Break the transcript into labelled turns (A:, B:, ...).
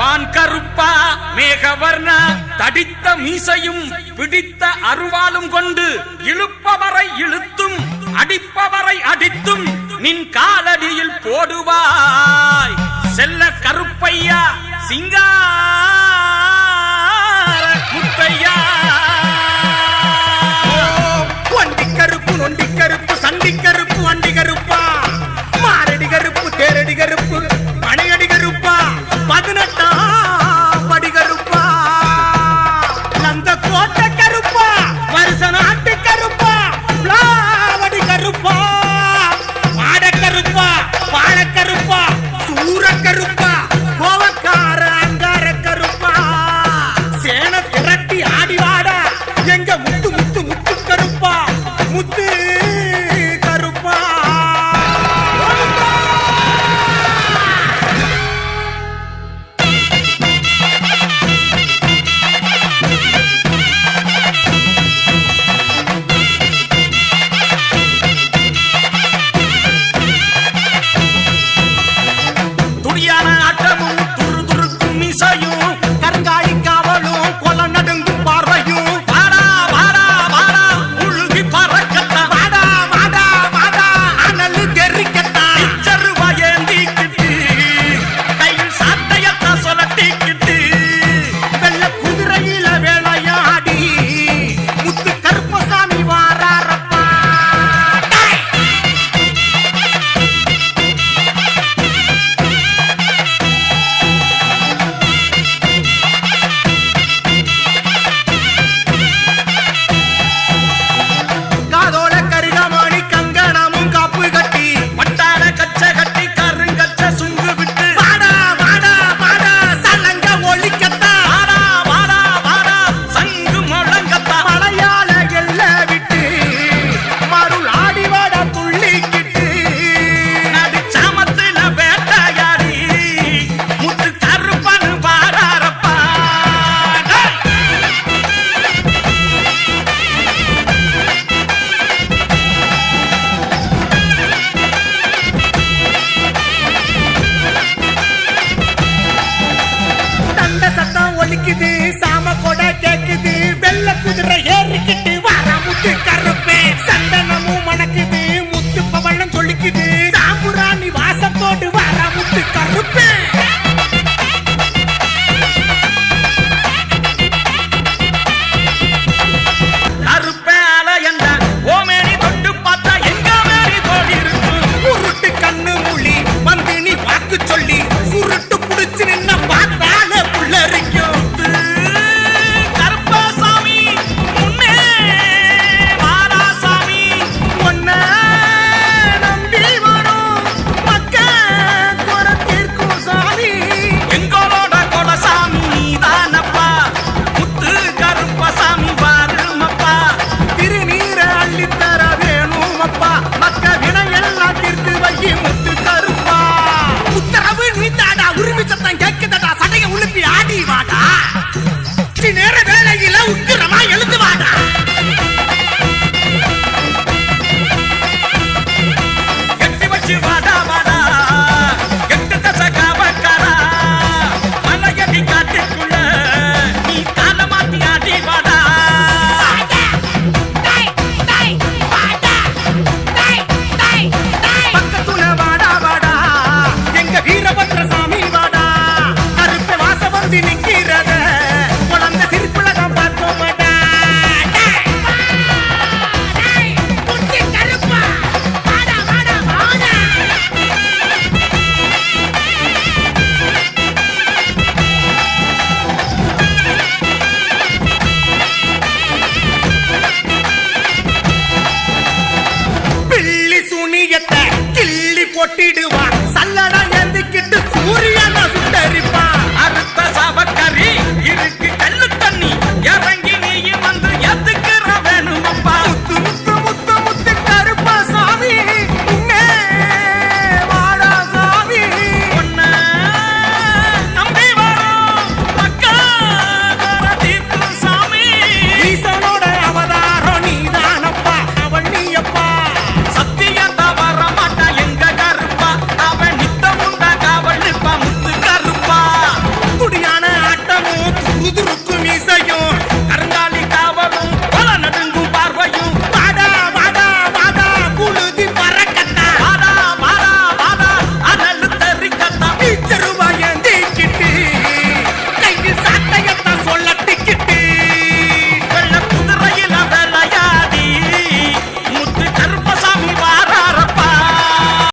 A: வான் கருப்பா மேகவர்ணா தடித்த மீசையும் பிடித்த அருவாலும் கொண்டு இழுப்பவரை இழுத்தும் அடிப்பவரை அடித்தும் நின் காலடியில் போடுவாய். செல்ல கருப்பையா சிங்கா
B: ಕೊಡ ಜಗ್ಗಿ சத்தியத்தை கிள்ளி போட்டிடுவான். சல்லடா எந்திக்கிட்டு சூரியனை சுட்டரிப்பான்.